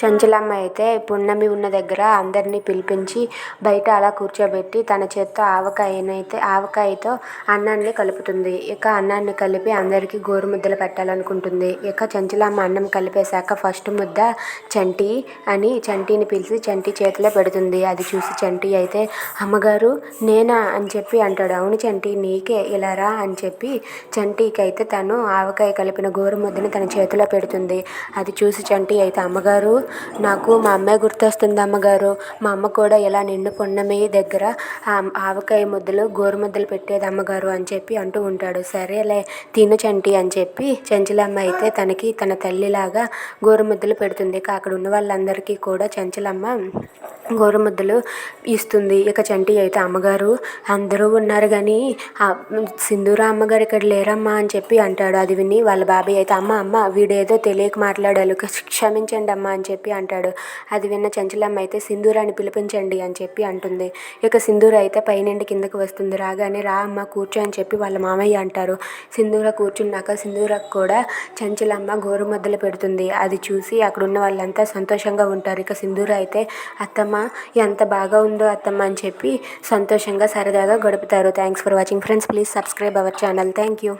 చంచలమ్మ అయితే పున్నమి ఉన్న దగ్గర అందరినీ పిలిపించి బయట అలా కూర్చోబెట్టి తన చేత్తో ఆవకాయనైతే ఆవకాయతో అన్నాన్ని కలుపుతుంది. ఇక అన్నాన్ని కలిపి అందరికీ గోరుముద్దలు పెట్టాలనుకుంటుంది. ఇక చంచలమ్మ అన్నం కలిపేశాక ఫస్ట్ ముద్ద చంటి అని చంటిని పిలిచి చంటి చేతిలో పెడుతుంది. అది చూసి చంటి అయితే అమ్మగారు నేనా? అని చెప్పి అంటాడు. అవును చంటి నీకే ఇలా రా అని చెప్పి చంటికి అయితే తను ఆవకాయ కలిపిన గోరుముద్దని తన చేతిలో పెడుతుంది. అది చూసి చంటి అయితే అమ్మగారు నాకు మా అమ్మే గుర్తొస్తుంది అమ్మగారు. మా అమ్మ కూడా ఇలా నిండు పున్నమి దగ్గర ఆవకాయ ముద్దలు గోరు ముద్దలు పెట్టేది అమ్మగారు అని చెప్పి అంటూ ఉంటాడు. సరేలే తిను చంటి అని చెప్పి చెంచలమ్మ అయితే తనకి తన తల్లిలాగా గోరు ముద్దలు పెడుతుంది. అక్కడ ఉన్న వాళ్ళందరికీ కూడా చెంచలమ్మ గోరుముద్దలు ఇస్తుంది. ఇక చంటి అయితే అమ్మగారు అందరూ ఉన్నారు కానీ సింధూర అమ్మగారు ఇక్కడ లేరమ్మా అని చెప్పి అంటాడు. అది విని వాళ్ళ బాబాయ్ అయితే అమ్మ అమ్మ వీడేదో తెలియక మాట్లాడాలి క్షమించండి అమ్మ అని చెప్పి అంటాడు. అది విన్న చంచలమ్మ అయితే సింధూరాన్ని పిలిపించండి అని చెప్పి అంటుంది. ఇక సింధూర అయితే పైనుండి కిందకి వస్తుంది. రాగానే రా అమ్మ కూర్చో అని చెప్పి వాళ్ళ మామయ్య అంటారు. సింధూర కూర్చున్నాక సింధూరకు కూడా చంచలమ్మ గోరుముద్దలు పెడుతుంది. అది చూసి అక్కడ ఉన్న వాళ్ళంతా సంతోషంగా ఉంటారు. ఇక సింధూర అయితే అత్తమ్మ ఎంత బాగా ఉందో అత్తమ్మ అని చెప్పి సంతోషంగా సరదాగా గడుపుతారు. Thanks for watching friends please subscribe our channel thank you